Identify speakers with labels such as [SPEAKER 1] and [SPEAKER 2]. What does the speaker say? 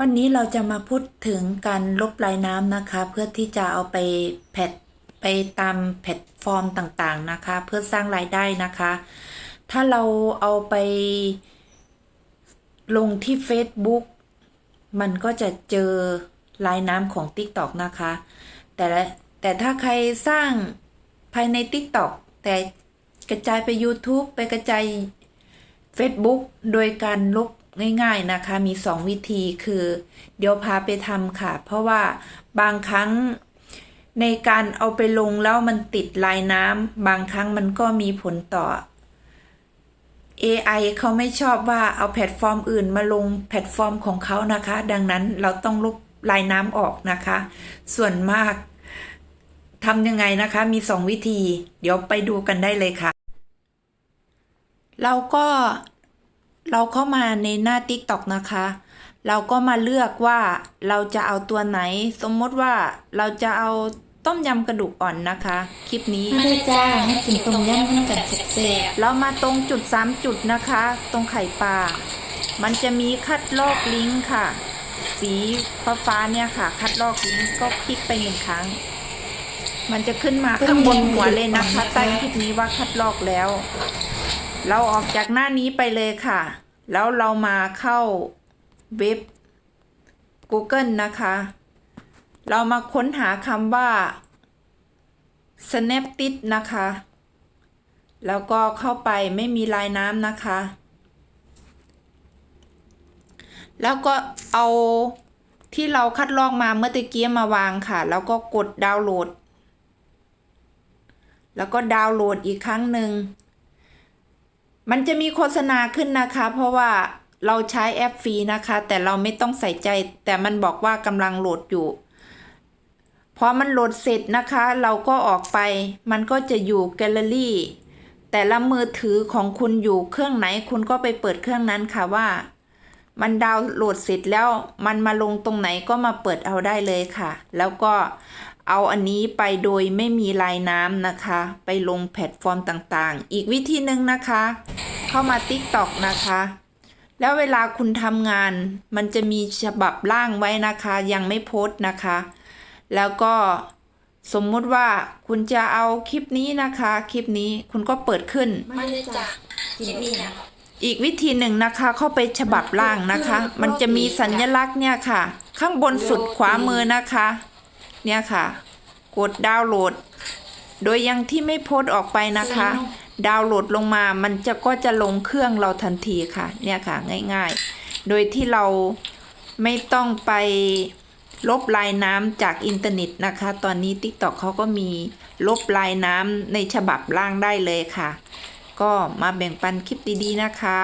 [SPEAKER 1] วันนี้เราจะมาพูดถึงการลบลายน้ำนะคะ เพื่อที่จะเอาไปแพทไปตามแพลตฟอร์มต่างๆนะคะ เพื่อสร้างรายได้นะคะ ถ้าเราเอาไปลงที่ Facebook มันก็จะเจอลายน้ำของ TikTok นะคะ แต่แต่ถ้าใครสร้างภายใน TikTok แต่กระจายไป YouTube ไปกระจาย Facebook โดยการลบ ง่ายๆนะคะมี 2 วิธีคือ เดี๋ยวพาไปทำค่ะ เพราะว่าบางครั้งในการเอาไปลงแล้วมันติดลายน้ำบางครั้งมันก็มีผลต่อ AI เขาไม่ชอบว่าเอาแพลตฟอร์มอื่นมาลงแพลตฟอร์มของเขานะคะ ดังนั้นเราต้องลบลายน้ำออกนะคะ ส่วนมากทำยังไงนะคะมี 2 วิธี เดี๋ยวไปดูกันได้เลยค่ะ เราก็ เราเข้ามาในหน้า TikTok นะคะ เราก็มาเลือกว่าเราจะเอาตัวไหน สมมติว่าเราจะเอาต้มยำกระดูกอ่อนนะคะ คลิปนี้
[SPEAKER 2] มาด้วยจ้าให้กินต้มยำน้ำกันแซ่บ
[SPEAKER 1] เรามาตรงจุด 3 จุดนะคะ ตรงไข่ปลา มันจะมีคัดลอกลิงก์ค่ะ สีฟ้าฟ้าๆเนี่ยค่ะ คัดลอกลิงก์ก็คลิกไปหนึ่งครั้ง มันจะขึ้นมาข้างบนหัวเลยนะคะใต้คลิปนี้ว่าคัดลอกแล้ว เราออกจากหน้านี้ไปเลยค่ะ แล้วเรามาเข้าเว็บ Google นะคะ เรามาค้นหาคำว่า Snaptit นะคะ แล้วก็เข้าไปไม่มีลายน้ำนะคะ แล้วก็เอาที่เราคัดลอกมาเมื่อตะกี้มาวางค่ะ แล้วก็กดดาวน์โหลด แล้วก็ดาวน์โหลดอีกครั้งหนึ่ง มันจะมีโฆษณาขึ้นนะคะ เพราะว่าเราใช้แอปฟรีนะคะ แต่เราไม่ต้องใส่ใจ แต่มันบอกว่ากำลังโหลดอยู่พอมันโหลดเสร็จนะคะ เราก็ออกไป มันก็จะอยู่แกลเลอรี่ แต่ละมือถือของคุณอยู่เครื่องไหน คุณก็ไปเปิดเครื่องนั้นค่ะว่า มันดาวน์โหลดเสร็จแล้ว มันมาลงตรงไหนก็มาเปิดเอาได้เลยค่ะ แล้วก็เอาอันนี้ไปโดยไม่มีลายน้ำนะคะ ไปลงแพลตฟอร์มต่างๆ อีกวิธีหนึ่งนะคะ เข้ามา TikTok นะคะ แล้วเวลาคุณทำงาน มันจะมีฉบับร่างไว้นะคะ ยังไม่โพสต์นะคะ แล้วก็สมมุติว่าคุณจะเอาคลิปนี้นะคะ คลิปนี้คุณก็เปิดขึ้น
[SPEAKER 2] ๆมาด้วยจ้ากินนี่นะ
[SPEAKER 1] อีกวิธีหนึ่งนะคะเข้าไปฉบับล่างนะคะ มันจะมีสัญลักษณ์เนี่ยค่ะ ข้างบนสุดขวามือนะคะ เนี่ยค่ะ กดดาวน์โหลด โดยยังที่ไม่โพสต์ออกไปนะคะ ดาวน์โหลดลงมา มันจะก็จะลงเครื่องเราทันทีค่ะ เนี่ยค่ะง่ายๆ โดยที่เราไม่ต้องไปลบลายน้ำจากอินเทอร์เน็ตนะคะ ตอนนี้ TikTok เขาก็มีลบลายน้ำในฉบับล่างได้เลยค่ะ ก็มาแบ่งปันคลิปดีๆนะคะ